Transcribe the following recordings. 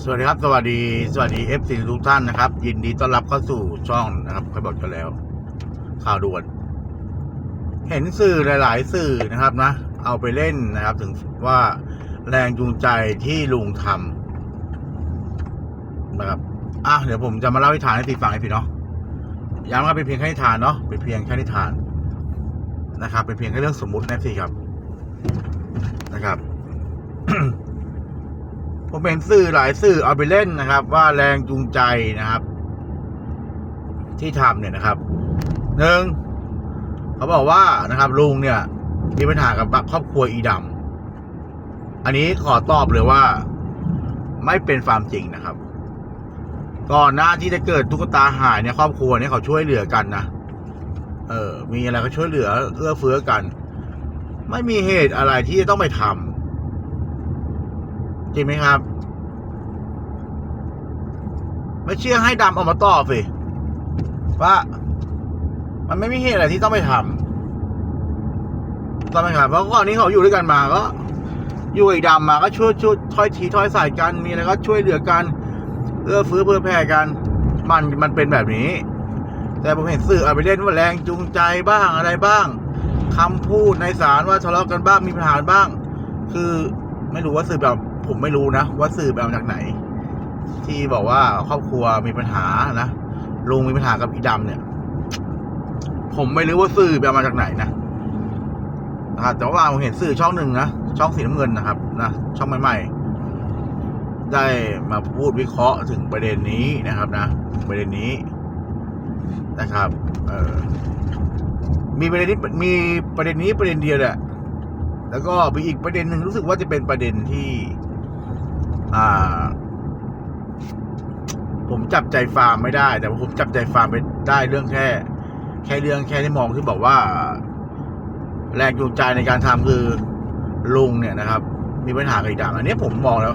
สวัสดีครับ สวัสดี สวัสดีเอฟซีทุกท่านนะครับ ยินดีต้อนรับเข้าสู่ช่องนะครับเคยบอกกันแล้ว ข่าวด่วน เห็นสื่อหลาย ๆ สื่อนะครับนะ เอาไปเล่นนะครับ ถึงว่าแรงจูงใจที่ลุงทำนะครับอะเดี๋ยวผมจะมาเล่านิทานให้ตีฟังให้พี่เนาะย้ำว่าเป็นเพียงแค่นิทานเนาะเป็นเพียงแค่นิทานนะครับ เป็นเพียงแค่เรื่องสมมุตินะพี่ครับ นะครับ ผมเห็นสื่อหลายสื่อเอาไปเล่นนะครับ ว่าแรงจูงใจนะครับ ที่ทำเนี่ยนะครับหนึ่งเขาบอกว่านะครับ ลุงเนี่ย มีปัญหากับครอบครัวอีดำอันนี้ขอตอบเลยว่า ไม่เป็นความจริงนะครับ ก่อนหน้าที่จะเกิดตุ๊กตาหายเนี่ยครอบครัวเนี่ยเขาช่วยเหลือกันนะเออ มีอะไรก็ช่วยเหลือเอื้อเฟื้อกัน ไม่มีเหตุอะไรที่จะต้องไปทำ จริงไหมครับ ไม่เชื่อให้ดำออกมาตอบสิว่ามันไม่มีเหตุอะไรที่ต้องไปทำต้องไหมครับเพราะก่อนนี้เขาอยู่ด้วยกันมาก็ อยู่กับไอ้ดำมาก็ช่วยช่วยถ้อยทีถ้อยใส่กันมีอะไรก็ช่วยเหลือกันเอื้อเฟื้อเพื่อแผ่กัน มันมันเป็นแบบนี้ แต่ผมเห็นสื่อเอาไปเล่นว่าแรงจูงใจบ้างอะไรบ้างคำพูดในสารว่าทะเลาะกันบ้างมีปัญหาบ้าง คือไม่รู้ว่าสื่อแบบ ผมไม่รู้นะ ว่าสื่อแบบจากไหน ที่บอกว่าครอบครัวมีปัญหานะลุงมีปัญหากับอีดำเนี่ย ผมไม่รู้ว่าสื่อแบบมาจากไหนนะนะครับแต่ว่าผมเห็นสื่อช่องหนึ่งนะช่องสีน้ำเงินนะครับนะช่องใหม่ๆ ได้มาพูดวิเคราะห์ถึงประเด็นนี้นะครับนะประเด็นนี้นะครับ เออมีประเด็นนี้มีประเด็นนี้ประเด็นเดียวแหละแล้วก็มีอีกประเด็นหนึ่งรู้สึกว่าจะเป็นประเด็นที่ อ่า ผมจับใจฟาร์มไม่ได้ แต่ว่าผมจับใจฟาร์มไปได้เรื่องแค่ แค่เรื่องแค่ที่มองที่บอกว่าแรงจูงใจในการทำคือลุงเนี่ยนะครับ มีปัญหากับอีกด่างอันนี้ผมมองแล้ว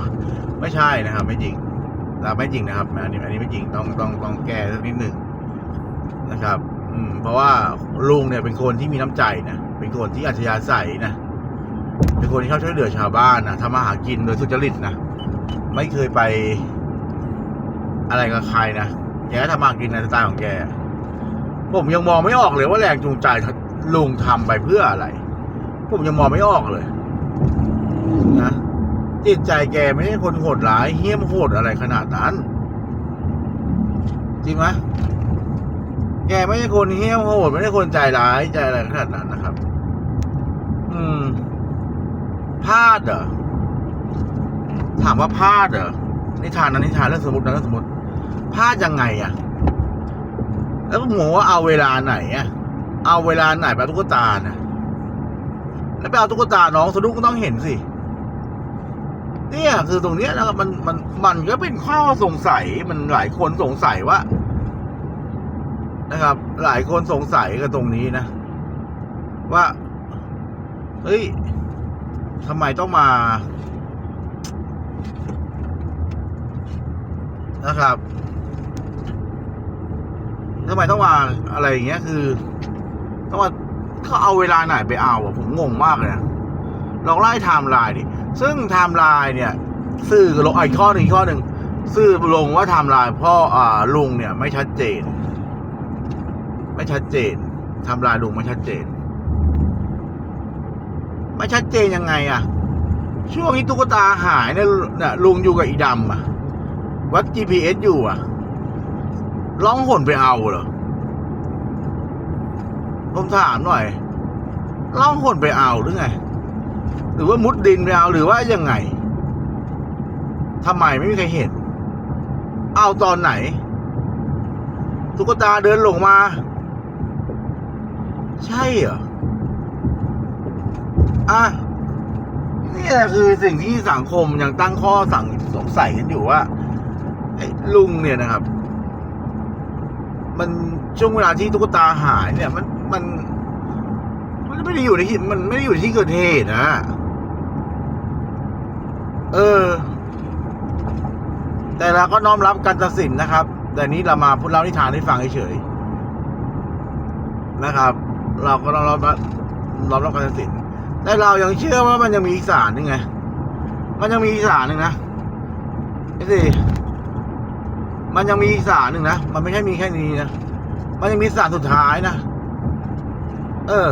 ไม่ใช่นะครับ ไม่จริงนะไม่จริงนะครับอันนี้อันนี้ไม่จริงต้องต้องต้องแก้สักนิดหนึ่งนะครับ อืม เพราะว่าลุงเนี่ยเป็นคนที่มีน้ำใจนะเป็นคนที่อัธยาศัยนะเป็นคนที่เขาช่วยเหลือชาวบ้านนะทำมาหากินโดยสุจริตนะ ไม่เคยไป อะไรกับใครนะแกทำมากินในสไตล์ของแก ผมยังมองไม่ออกเลยว่าแรงจูงใจลุงทำไปเพื่ออะไร ผมยังมองไม่ออกเลย นะจิตใจแกไม่ใช่คนโหดร้ายเหี้ยมโหดอะไรขนาดนั้น จริงไหมแกไม่ใช่คนเหี้ยมโหดไม่ใช่คนใจร้ายใจอะไรขนาดนั้นนะครับ อืมพลาดเหรอ ถามว่าพลาดเหรอนิทานนั้นนิทานเรื่องสมมตินะเรื่องสมมติพลาดยังไงอะแล้วผมบอกว่าเอาเวลาไหนอะเอาเวลาไหนไปตุ๊กตานะแล้วไปเอาตุ๊กตาน้องสะดุ้งก็ต้องเห็นสิเนี่ยคือตรงเนี้ยนะครับมันมันมันก็เป็นข้อสงสัยมันหลายคนสงสัยว่า นะครับ หลายคนสงสัยกับตรงนี้นะ ว่า เฮ้ยทำไมต้องมา นะครับทำไมต้องมาอะไรอย่างเงี้ยคือต้องมาเขาเอาเวลาไหนไปเอาอะผมงงมากเลยลองไล่ไทม์ไลน์ดิซึ่งไทม์ไลน์เนี่ย สื่อลงอีกข้อหนึ่งอีกข้อหนึ่งสื่อลงว่าไทม์ไลน์พ่ออ่าลุงเนี่ย ไม่ชัดเจน ไม่ชัดเจนไทม์ไลน์ลุงไม่ชัดเจน ไม่ชัดเจนยังไงอะช่วงนี้ตุ๊กตาหายเนี่ยเนี่ยลุงอยู่กับอีดำอะ วัด GPS อยู่อะ ร้องห่นไปเอาเหรอ ผมถามหน่อยล่องหนไปเอาหรือไง หรือว่ามุดดินไปเอาหรือว่ายังไง ทำไมไม่มีใครเห็น เอาตอนไหน ตุ๊กตาเดินลงมา ใช่เหรอ อะนี่แหละคือสิ่งที่สังคมยังตั้งข้อสั่งสงสัยกันอยู่ว่า ลุงเนี่ยนะครับ มันช่วงเวลาที่ตุ๊กตาหายเนี่ย มันมัน มันไม่ได้อยู่ในที่มันไม่ได้อยู่ที่เกิดเหตุนะเออ แต่เราก็น้อมรับการตัดสินนะครับ แต่นี้เรามาพูดเล่านิทานให้ฟังเฉยๆนะครับ เราก็น้อมรับน้อมรับการตัดสิน แต่เรายังเชื่อว่ามันยังมีอีกสารนึงไง มันยังมีอีกสารนึงนะไอ้สิ มันยังมีสารหนึ่งนะ มันไม่ใช่มีแค่นี้นะ มันยังมีสารสุดท้ายนะ เออ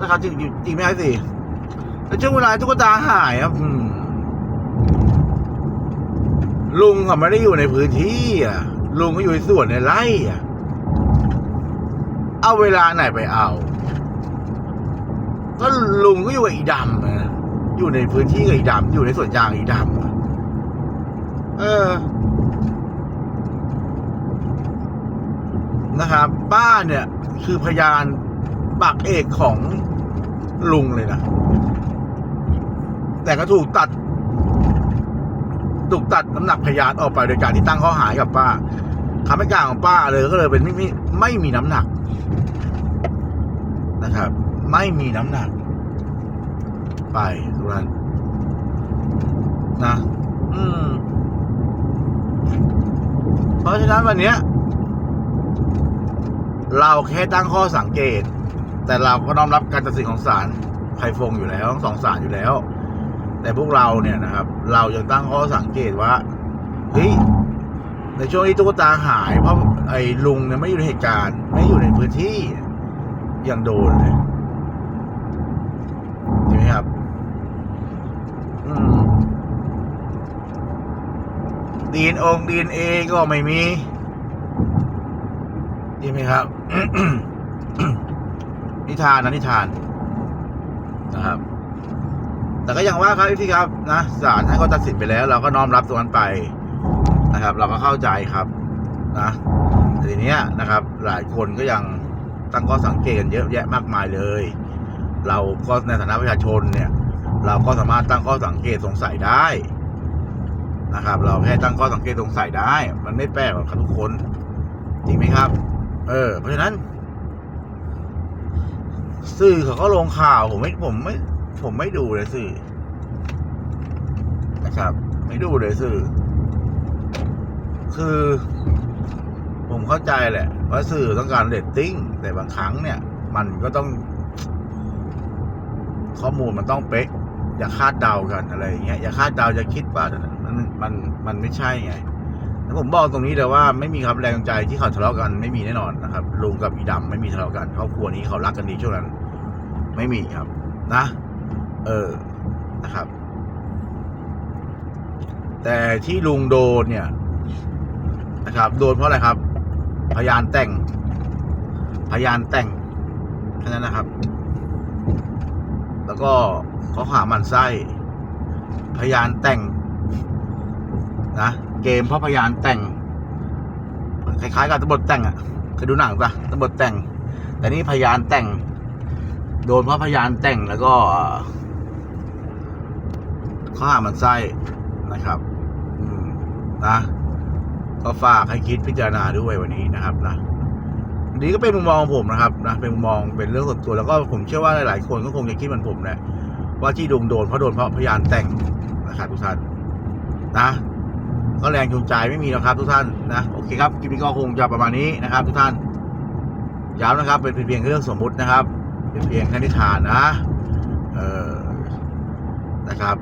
นะครับจริงจริงไหมครับสิแล้วช่วงเวลาตุ๊กตาหายครับลุงเขาไม่ได้อยู่ในพื้นที่อะ ลุงก็อยู่ในสวนในไร่อะ เอาเวลาไหนไปเอา ก็ลุงก็อยู่กับอีดำนะอยู่ในพื้นที่กับอีดำอยู่ในสวนยางอีดำเออ นะครับ ป้าเนี่ยคือพยานปากเอกของลุงเลยนะ แต่ก็ถูกตัด ถูกตัดน้ำหนักพยานออกไปโดยการที่ตั้งข้อหากับป้าคำให้การของป้าเลยก็เลยเป็นไม่ไม่ไม่มีน้ำหนักนะครับ ไม่มีน้ำหนัก ไปทุกท่านนะ อืม เพราะฉะนั้นวันเนี้ย เราแค่ตั้งข้อสังเกต แต่เราก็น้อมรับการตัดสินของศาลไพฟงอยู่แล้วทั้งสองศาลอยู่แล้ว แต่พวกเราเนี่ยนะครับ เรายังตั้งข้อสังเกตว่าเฮ้ยในช่วงที่ตุ๊กตาหาย เพราะไอ้ลุงเนี่ยไม่อยู่ในเหตุการณ์ ไม่อยู่ในพื้นที่ยังโดนเลยใช่ไหมครับ อืมดีนองดีนเอก็ไม่มี ใช่ไหมครับ นิทานนะนิทานนะครับ แต่ก็อยังว่าครับพี่ครับนะศาลท่านก็ตัดสินไปแล้ว เราก็น้อมรับตรงนั้นไปนะครับ เราก็เข้าใจครับนะแต่ทีเนี้ยนะครับ หลายคนก็ยังตั้งข้อสังเกตกันเยอะแยะมากมายเลย เราก็ในฐานะประชาชนเนี่ย เราก็สามารถตั้งข้อสังเกตสงสัยได้นะครับ เราแค่ตั้งข้อสังเกตสงสัยได้ มันไม่แปลกหรอกครับทุกคน จริงไหมครับ เออ เพราะฉะนั้น สื่อเขาก็ลงข่าวผมไม่ผมไม่ ผมไม่ดูเลยสื่อนะครับ ไม่ดูเลยสื่อ คือ ผมเข้าใจแหละ ว่าสื่อต้องการเรตติ้ง แต่บางครั้งเนี่ย มันก็ต้อง ข้อมูลมันต้องเป๊ะ อย่าคาดเดากันอะไรอย่างเงี้ยอย่าคาดเดาอย่าคิดว่ามันมันมันไม่ใช่ไง แล้วผมบอกตรงนี้เลยว่าไม่มีครับแรงจูงใจที่เขาทะเลาะกันไม่มีแน่นอนนะครับลุงกับอีดำไม่มีทะเลาะกันครอบครัวนี้เขารักกันดีช่วงนั้น ไม่มีครับ นะ เออนะครับ แต่ที่ลุงโดนเนี่ย นะครับ โดนเพราะอะไรครับ พยานแต่ง พยานแต่งแค่นั้นนะครับ แล้วก็เขาหามันไส้ พยานแต่งนะ เกมเพราะพยานแต่ง คล้ายๆกับตำรวจแต่งอะเคยดูหนังปะตำรวจแต่ง แต่นี่พยานแต่ง โดนเพราะพยานแต่งแล้วก็ข้อหามันไส้นะครับนะ ก็ฝากให้คิดพิจารณาด้วยวันนี้นะครับนะนี้ก็เป็นมุมมองของผมนะครับนะเป็นมุมมองเป็นเรื่องส่วนตัวแล้วก็ผมเชื่อว่าหลายๆคนก็คงจะคิดเหมือนผมแหละว่าที่ลุงโดนเพราะโดนเพราะพยานแต่งนะครับทุกท่านนะ ก็แรงจูงใจไม่มีนะครับทุกท่านนะโอเคครับคลิปนี้ก็คงจะประมาณนี้นะครับ ทุกท่านย้ำนะครับเป็นเพียงเรื่องสมมุตินะครับเป็นเพียงแค่นิทานนะเออนะครับ